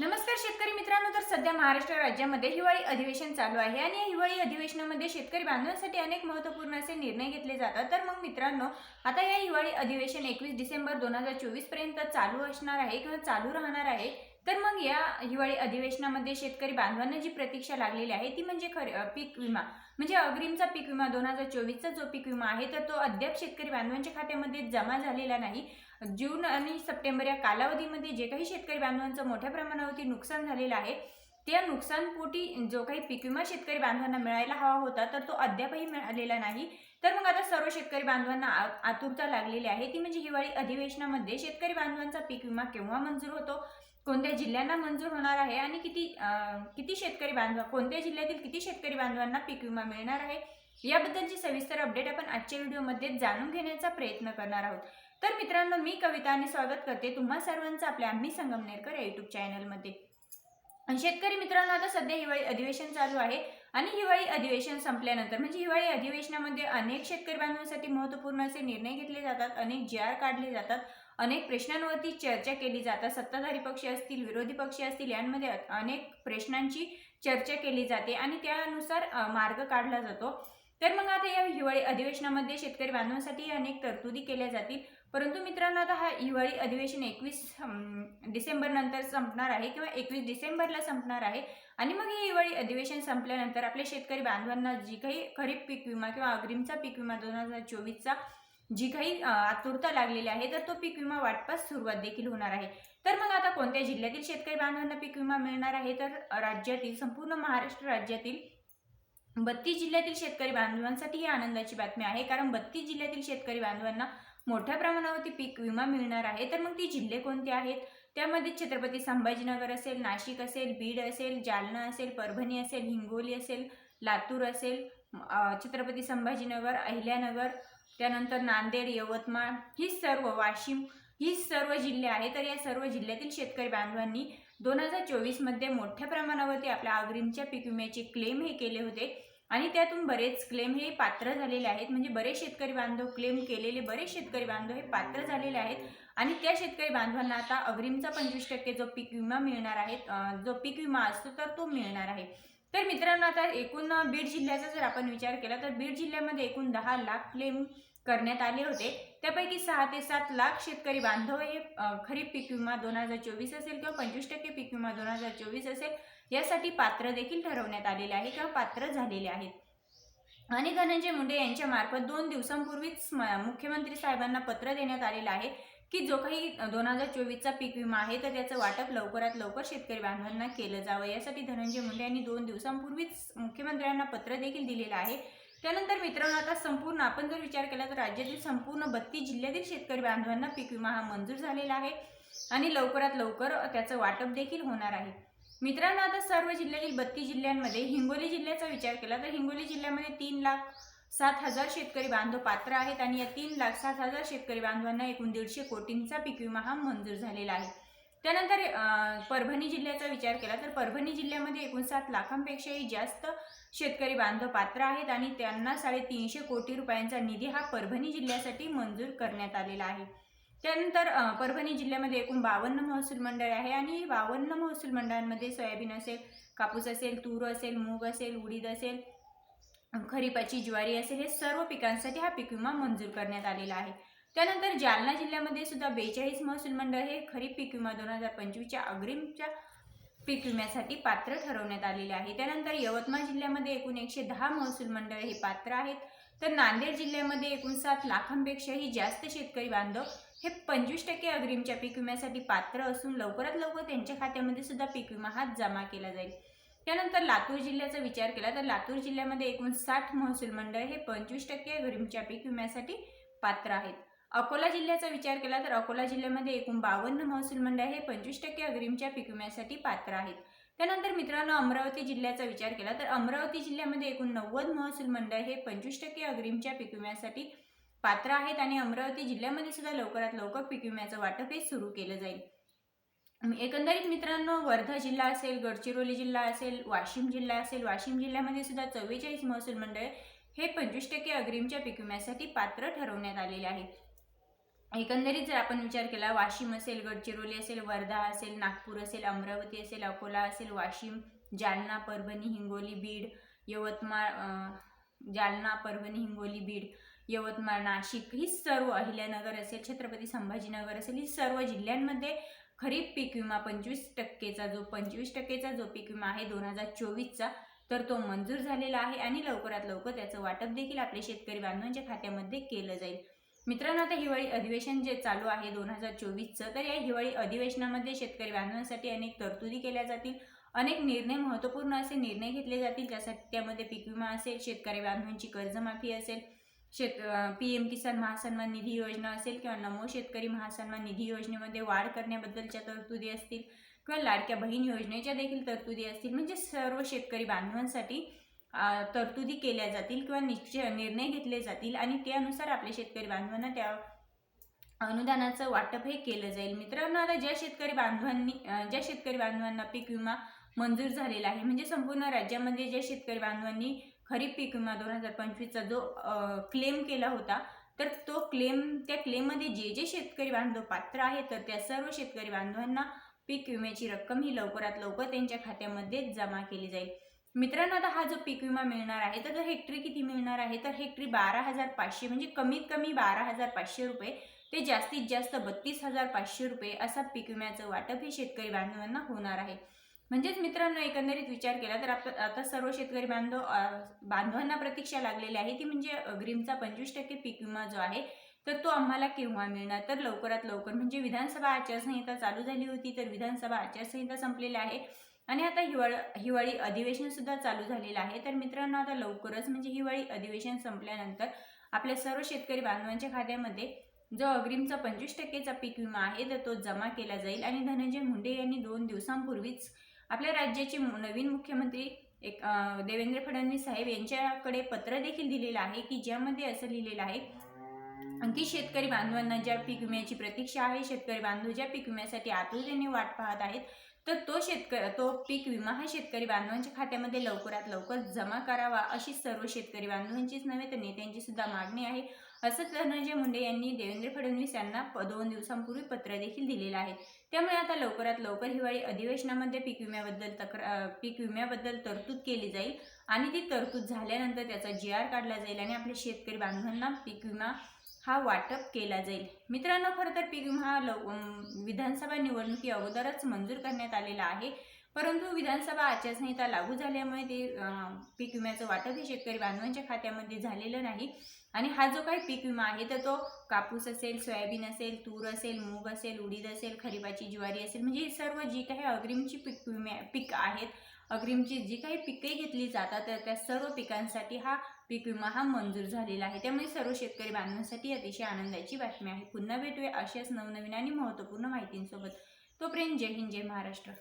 नमस्कार शेतकरी मित्रांनो तर सध्या महाराष्ट्र राज्यामध्ये हिवाळी अधिवेशन चालू आहे आणि या हिवाळी अधिवेशनामध्ये शेतकरी बांधवांसाठी अनेक महत्त्वपूर्ण असे निर्णय घेतले जातात. तर मग मित्रांनो आता या हिवाळी अधिवेशन एकवीस डिसेंबर दोन हजार चोवीसपर्यंत चालू असणार आहे किंवा चालू राहणार आहे. तर मग या हिवाळी अधिवेशनामध्ये शेतकरी बांधवांना जी प्रतीक्षा लागलेली आहे ती म्हणजे खरे पीक विमा. म्हणजे अग्रिमचा पीक विमा दोन हजार चोवीसचा जो पीक विमा आहे तर तो अद्याप शेतकरी बांधवांच्या खात्यामध्ये जमा झालेला नाही. जून आणि सप्टेंबर या कालावधीमध्ये जे काही शेतकरी बांधवांचं मोठ्या प्रमाणावरती नुकसान झालेलं आहे त्या नुकसानपोटी जो काही पीक विमा शेतकरी बांधवांना मिळायला हवा होता तर तो अद्यापही मिळालेला नाही. तर मग आता सर्व शेतकरी बांधवांना आ- आतुरता लागलेली आहे. ती म्हणजे हिवाळी अधिवेशनामध्ये शेतकरी बांधवांचा पीक विमा केव्हा मंजूर होतो? कोणत्या जिल्ह्यांना मंजूर होणार आहे? आणि किती किती शेतकरी बांधव कोणत्या जिल्ह्यातील किती शेतकरी बांधवांना पीक विमा मिळणार आहे? याबद्दलची सविस्तर अपडेट आपण आजच्या व्हिडिओमध्ये जाणून घेण्याचा प्रयत्न करणार आहोत. तर मित्रांनो मी कविता आणि स्वागत करते तुम्हा सर्वांचं आपल्या आम्ही संगमनेरकर या युट्यूब चॅनलमध्ये शेतकरी मित्रांनो आता सध्या हिवाळी अधिवेशन चालू आहे. आणि हिवाळी अधिवेशन संपल्यानंतर म्हणजे हिवाळी अधिवेशनामध्ये अनेक शेतकरी बांधवांसाठी महत्त्वपूर्ण असे निर्णय घेतले जातात अनेक जी आर काढले जातात अनेक प्रश्नांवरती चर्चा केली जातात सत्ताधारी पक्ष असतील विरोधी पक्ष असतील यांमध्ये अनेक प्रश्नांची चर्चा केली जाते आणि त्यानुसार मार्ग काढला जातो. तर मग आता या हिवाळी अधिवेशनामध्ये शेतकरी बांधवांसाठी अनेक तरतुदी केल्या जातील. परंतु मित्रांनो आता हा हिवाळी अधिवेशन एकवीस डिसेंबर नंतर संपणार आहे किंवा एकवीस डिसेंबरला संपणार आहे. आणि मग हे हिवाळी अधिवेशन संपल्यानंतर आपल्या शेतकरी बांधवांना जी काही खरीप पीक विमा किंवा अग्रिमचा पीक विमा दोन हजार चोवीसचा जी काही आतुरता लागलेली आहे तर तो पीक विमा वाटपास सुरुवात देखील होणार आहे. तर मग आता कोणत्या जिल्ह्यातील शेतकरी बांधवांना पीक विमा मिळणार आहे? तर राज्यातील संपूर्ण महाराष्ट्र राज्यातील बत्तीस जिल्ह्यातील शेतकरी बांधवांसाठी ही आनंदाची बातमी आहे. कारण बत्तीस जिल्ह्यातील शेतकरी बांधवांना मोठ्या प्रमाणावरती पीक विमा मिळणार आहे तर मग ती जिल्हे कोणते आहेत? त्यामध्ये छत्रपती संभाजीनगर असेल नाशिक असेल बीड असेल जालना असेल परभणी असेल हिंगोली असेल लातूर असेल छत्रपती संभाजीनगर अहिल्यानगर त्यानंतर नांदेड यवतमाळ ही सर्व वाशिम ही सर्व जिल्हे आहेत. तर या सर्व जिल्ह्यातील शेतकरी बांधवांनी दोन हजार चोवीसमध्ये मोठ्या प्रमाणावरती आपल्या अग्रिमच्या पीक विम्याचे क्लेम हे केले होते. आणि त्यातून बरेच क्लेम हे पात्र झालेले आहेत. म्हणजे बरेच शेतकरी बांधव क्लेम केलेले बरेच शेतकरी बांधव हे पात्र झालेले आहेत. आणि त्या शेतकरी बांधवांना आता अग्रिमचा पंचवीस टक्के जो पीक विमा मिळणार आहे जो पीक विमा असतो तर तो मिळणार आहे. तर मित्रांनो आता एकूण बीड जिल्ह्याचा जर आपण विचार केला तर बीड जिल्ह्यामध्ये एकूण दहा लाख क्लेम करण्यात आले होते. त्यापैकी सहा ते सात लाख शेतकरी बांधव हे खरीप पीक विमा दोन हजार चोवीस असेल किंवा पंचवीस टक्के पीक विमा दोन हजार चोवीस असेल. यासाठी पात्र देखील ठरवण्यात आलेले आहे किंवा पात्र झालेले आहेत. आणि धनंजय मुंडे यांच्या मार्फत दोन दिवसांपूर्वीच म- मुख्यमंत्री साहेबांना पत्र देण्यात आलेलं आहे की जो काही दोन हजार चोवीसचा पीक विमा आहे तर त्याचं वाटप लवकरात लवकर शेतकरी बांधवांना केलं जावं. यासाठी धनंजय मुंडे यांनी दोन दिवसांपूर्वीच मुख्यमंत्र्यांना पत्र देखील दिलेलं आहे. त्यानंतर मित्रांनो आता संपूर्ण आपण जर विचार केला तर राज्यातील संपूर्ण बत्तीस जिल्ह्यातील शेतकरी बांधवांना पीक विमा हा मंजूर झालेला आहे आणि लवकरात लवकर त्याचं वाटप देखील होणार आहे. मित्रांनो आता सर्व जिल्ह्यातील बत्तीस जिल्ह्यांमध्ये हिंगोली जिल्ह्याचा विचार केला तर हिंगोली जिल्ह्यामध्ये तीन लाख सात हजार शेतकरी बांधव पात्र आहेत आणि या तीन लाख सात हजार शेतकरी बांधवांना एकूण दीडशे कोटींचा पीक विमा हा मंजूर झालेला आहे. त्यानंतर परभणी जिल्ह्याचा विचार केला तर परभणी जिल्ह्यामध्ये एकूण सात लाखांपेक्षाही जास्त शेतकरी बांधव पात्र आहेत आणि त्यांना साडेतीनशे कोटी रुपयांचा निधी हा परभणी जिल्ह्यासाठी मंजूर करण्यात आलेला आहे. त्यानंतर परभणी जिल्ह्यामध्ये एकूण बावन्न महसूल मंडळ आहे आणि बावन्न महसूल मंडळांमध्ये सोयाबीन असेल कापूस असेल तूर असेल मूग असेल उडीद असेल खरीपाची ज्वारी असेल हे सर्व पिकांसाठी हा पीक विमा मंजूर करण्यात आलेला आहे. त्यानंतर जालना जिल्ह्यामध्ये सुद्धा बेचाळीस महसूल मंडळ हे खरीप पीक विमा दोन हजार पंचवीसच्या अग्रिमच्या पीक विम्यासाठी पात्र ठरवण्यात आलेले आहे. त्यानंतर यवतमाळ जिल्ह्यामध्ये एकूण एकशे दहा महसूल मंडळ हे पात्र आहेत. तर नांदेड जिल्ह्यामध्ये एकूण सात लाखांपेक्षाही जास्त शेतकरी बांधव हे पंचवीस टक्के अग्रिमच्या पीक विम्यासाठी पात्र असून लवकरात लवकर त्यांच्या खात्यामध्ये सुद्धा पीक विमा हा जमा केला जाईल. त्यानंतर लातूर जिल्ह्याचा विचार केला तर लातूर जिल्ह्यामध्ये एकूण साठ महसूल मंडळ हे पंचवीस टक्के अग्रिमच्या पीक विम्यासाठी पात्र आहेत. अकोला जिल्ह्याचा विचार केला तर अकोला जिल्ह्यामध्ये एकूण बावन्न महसूल मंडळ हे पंचवीस टक्के अग्रिमच्या पीक विम्यासाठी पात्र आहेत. त्यानंतर मित्रांनो अमरावती जिल्ह्याचा विचार केला तर अमरावती जिल्ह्यामध्ये एकूण नव्वद महसूल मंडळ हे पंचवीस टक्के अग्रिमच्या पीक विम्यासाठी पात्र आहेत आणि अमरावती जिल्ह्यामध्ये सुद्धा लवकरात लवकर पीक विम्याचं वाटप हे सुरू केलं जाईल. एकंदरीत मित्रांनो वर्धा जिल्हा असेल गडचिरोली जिल्हा असेल वाशिम जिल्हा असेल वाशिम जिल्ह्यामध्ये सुद्धा चव्वेचाळीस महसूल मंडळ हे पंचवीस टक्के अग्रिमच्या पीक विम्यासाठी पात्र ठरवण्यात आलेले आहे. एकंदरीत जर आपण विचार केला वाशिम असेल गडचिरोली असेल वर्धा असेल नागपूर असेल अमरावती असेल अकोला असेल वाशिम जालना परभणी हिंगोली बीड यवतमाळ जालना परभणी हिंगोली बीड यवतमाळ नाशिक ही सर्व अहिल्यानगर असेल छत्रपती संभाजीनगर असेल ही सर्व जिल्ह्यांमध्ये खरीप पीक विमा पंचवीस टक्केचा जो पंचवीस टक्केचा जो पीक विमा आहे दोन हजार चोवीसचा तर तो मंजूर झालेला आहे आणि लवकरात लवकर त्याचं वाटप देखील आपल्या शेतकरी बांधवांच्या खात्यामध्ये केलं जाईल. मित्रांनो आता हिवाळी अधिवेशन जे चालू आहे दोन हजार चोवीसचं तर या हिवाळी अधिवेशनामध्ये शेतकरी बांधवांसाठी अनेक तरतुदी केल्या जातील. अनेक निर्णय महत्त्वपूर्ण असे निर्णय घेतले जातील ज्यासाठी त्यामध्ये पीक विमा असेल शेतकरी बांधवांची कर्जमाफी असेल शेत पी एम किसान महासन्मान निधी योजना असेल किंवा नमो शेतकरी महासन्मान निधी योजनेमध्ये वाढ करण्याबद्दलच्या तरतुदी असतील किंवा लाडक्या बहीण योजनेच्या देखील तरतुदी असतील म्हणजे सर्व शेतकरी बांधवांसाठी तरतुदी केल्या जातील किंवा निश्चय निर्णय घेतले जातील आणि त्यानुसार आपल्या शेतकरी बांधवांना त्या अनुदानाचं वाटप हे केलं जाईल. मित्रांनो आता ज्या शेतकरी बांधवांनी ज्या शेतकरी बांधवांना पीक विमा मंजूर झालेला आहे म्हणजे संपूर्ण राज्यामध्ये ज्या शेतकरी बांधवांनी खरीप पीक विमा दोन हजार पंचवीसचा जो क्लेम केला होता तर तो क्लेम त्या क्लेममध्ये जे जे शेतकरी बांधव पात्र आहे तर त्या सर्व शेतकरी बांधवांना पीक विम्याची रक्कम ही लवकरात लवकर त्यांच्या खात्यामध्ये जमा केली जाईल. मित्रांनो आता हा जो पीक विमा मिळणार आहे तर हेक्टरी किती मिळणार आहे? तर हेक्टरी बारा हजार पाचशे म्हणजे कमीत कमी बारा हजार पाचशे रुपये ते जास्तीत जास्त बत्तीस हजार पाचशे रुपये असा पीक विम्याचं वाटप हे शेतकरी बांधवांना होणार आहे. म्हणजेच मित्रांनो एकंदरीत विचार केला तर आप आता सर्व शेतकरी बांधव बांधवांना प्रतीक्षा लागलेली आहे. ती म्हणजे अग्रिमचा पंचवीस टक्के पीक विमा जो आहे तर तो आम्हाला केव्हा मिळणार? तर लवकरात लवकर म्हणजे विधानसभा आचारसंहिता चालू झाली होती तर विधानसभा आचारसंहिता संपलेली आहे. आणि आता हिवाळ हिवाळी अधिवेशन सुद्धा चालू झालेलं आहे. तर मित्रांनो आता लवकरच म्हणजे हिवाळी अधिवेशन संपल्यानंतर आपल्या सर्व शेतकरी बांधवांच्या खात्यामध्ये जो अग्रिमचा पंचवीस टक्केचा पीक विमा आहे तर तो जमा केला जाईल. आणि धनंजय मुंडे यांनी दोन दिवसांपूर्वीच आपल्या राज्याचे नवीन मुख्यमंत्री एक देवेंद्र फडणवीस साहेब यांच्याकडे पत्र देखील दिलेलं आहे की ज्यामध्ये असं लिहिलेलं आहे की शेतकरी बांधवांना ज्या पीक विम्याची प्रतीक्षा आहे शेतकरी बांधव ज्या पीक विम्यासाठी आतुरतेने वाट पाहत आहेत तर तो शेतकरी तो पीक विमा हा शेतकरी बांधवांच्या खात्यामध्ये लवकरात लवकर जमा करावा अशी सर्व शेतकरी बांधवांचीच नव्हे तर नेत्यांची सुद्धा मागणी आहे. असं धनंजय मुंडे यांनी देवेंद्र फडणवीस यांना दोन दिवसांपूर्वी पत्र देखील दिलेलं आहे. त्यामुळे आता लवकरात लवकर हिवाळी अधिवेशनामध्ये पीक विम्याबद्दल तक्रार पीक विम्याबद्दल तरतूद केली जाईल आणि ती तरतूद झाल्यानंतर त्याचा जी आर काढला जाईल आणि आपल्या शेतकरी बांधवांना पीक विमा हा वाटप केला जाईल. मित्रांनो खरं तर पीक विमा हा लव विधानसभा निवडणुकी अगोदरच मंजूर करण्यात आलेला आहे. परंतु विधानसभा आचारसंहिता लागू झाल्यामुळे ते पीक विम्याचं वाटप हे शेतकरी बांधवांच्या खात्यामध्ये झालेलं नाही. आणि हा जो काही पीक विमा आहे तर तो कापूस असेल सोयाबीन असेल तूर असेल मूग असेल उडीद असेल खरीपाची ज्वारी असेल म्हणजे ही सर्व जी काही अग्रिमची पीक विम्या पीक आहेत अग्रिमची जी काही पिके घेतली जातात तर त्या सर्व पिकांसाठी हा पीक विमा हा मंजूर झालेला आहे. त्यामुळे सर्व शेतकरी बांधवांसाठी अतिशय आनंदाची बातमी आहे. पुन्हा भेटूया अशाच नवनवीन आणि महत्त्वपूर्ण माहितींसोबत. तोपर्यंत जय हिंद जय महाराष्ट्र.